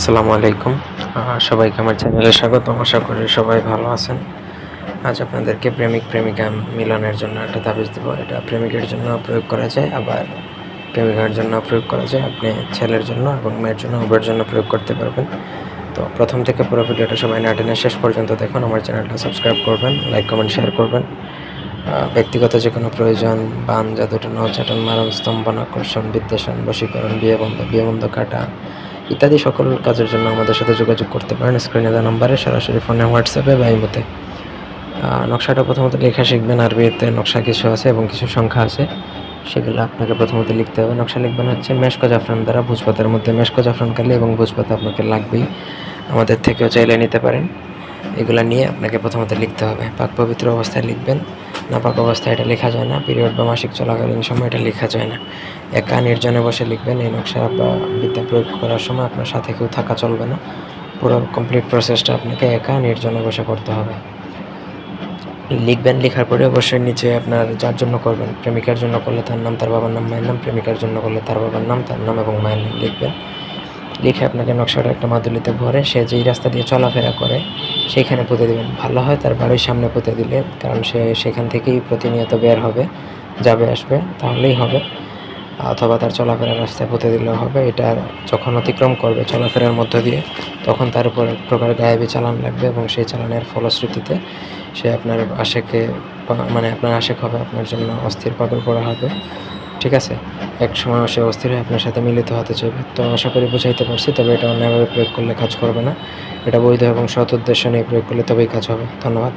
আসসালামু আলাইকুম। সবাইকে আমার চ্যানেলে স্বাগত আশা করি সবাই ভালো আছেন। আজ আপনাদেরকে প্রেমিক, প্রেমিকা মিলনের জন্য একটা তাবিজ দেব। এটা প্রেমিকের জন্য প্রয়োগ করা যায়, আবার প্রেমিকার জন্য প্রয়োগ করা যায়। আপনি ছেলের জন্য এবং মেয়ের জন্য, উভয়ের জন্য প্রয়োগ করতে পারবেন। তো প্রথম থেকে পুরো ভিডিওটা সবাই না টেনে শেষ পর্যন্ত দেখুন। আমার চ্যানেলটা সাবস্ক্রাইব করবেন, লাইক, কমেন্ট, শেয়ার করবেন। ব্যক্তিগত যে কোনো প্রয়োজন, বান জাদুটন চাটন মারণ, স্তম্ভন, আকর্ষণ, বিদ্বেষণ, বশীকরণ, বিয়ে বন্ধ বিয়ে বন্ধ, কাটা ইত্যাদি সকল কাজের জন্য আমাদের সাথে যোগাযোগ করতে পারেন। স্ক্রিনে দেওয়া নম্বরে সরাসরি ফোনে হোয়াটসঅ্যাপে বা ইমোতে নকশাটা প্রথমত লেখা শিখবেন আরবিতে নকশা কিছু আছে এবং কিছু সংখ্যা আছে। সেগুলো আপনাকে প্রথমত লিখতে হবে। নকশা লিখবেন হচ্ছে মেশকো জাফরান দ্বারা ভোজপাতার মধ্যে মেশকো জাফরান কালি এবং ভোজপাতা আপনাকে লাগবেই। আমাদের থেকেও চাইলে নিতে পারেন। এগুলা নিয়ে আপনাকে প্রথমত লিখতে হবে। পাক পবিত্র অবস্থায় লিখবেন। না পাক অবস্থায় এটা লেখা যায় না। পিরিয়ড বা মাসিক চলাকালীন সময় এটা লেখা যায় না। একা নির্জনে বসে লিখবেন, এই নকশা বা বিদ্যা প্রয়োগ করার সময় আপনার সাথে কেউ থাকা চলবে না। পুরো কমপ্লিট প্রসেসটা আপনাকে একা নির্জনে বসে করতে হবে। লিখবেন, লেখার পরে অবশ্যই নিচে আপনার যার জন্য করবেন, প্রেমিকার জন্য করলে তার নাম, তার বাবার নাম, মায়ের নাম, প্রেমিকার জন্য করলে তার বাবার নাম, তার নাম এবং মায়ের নাম লিখবেন। লিখে আপনাকে নকশাটা একটা মাদুলিতে ভরে সে যেই রাস্তা দিয়ে চলাফেরা করে, সেইখানে পুঁতে দেবেন। ভালো হয় তার বাড়ির সামনে পুঁতে দিলে, কারণ সে সেখান থেকেই প্রতিনিয়ত বের হবে, যাবে, আসবে, তাহলেই হবে। অথবা তার চলাফেরার রাস্তায় পুঁতে দিলেও হবে। এটা যখন অতিক্রম করবে চলাফেরার মধ্য দিয়ে, তখন তার উপর এক প্রকার গায়েবী চালান লাগবে এবং সেই চালানের ফলশ্রুতিতে সে আপনার আশেকে মানে আপনার আশেক হবে, আপনার জন্য অস্থির পাগল করা হবে। ঠিক আছে? এক সময় সে অস্থির আপনার সাথে মিলিত হতে চাইবে। তো আশা করি বুঝাইতে পারছি, তবে এটা অন্যভাবে প্রয়োগ করলে কাজ করবে না। এটা বৈধ এবং সৎ উদ্দেশ্য নিয়ে প্রয়োগ করলে তবেই কাজ হবে। ধন্যবাদ।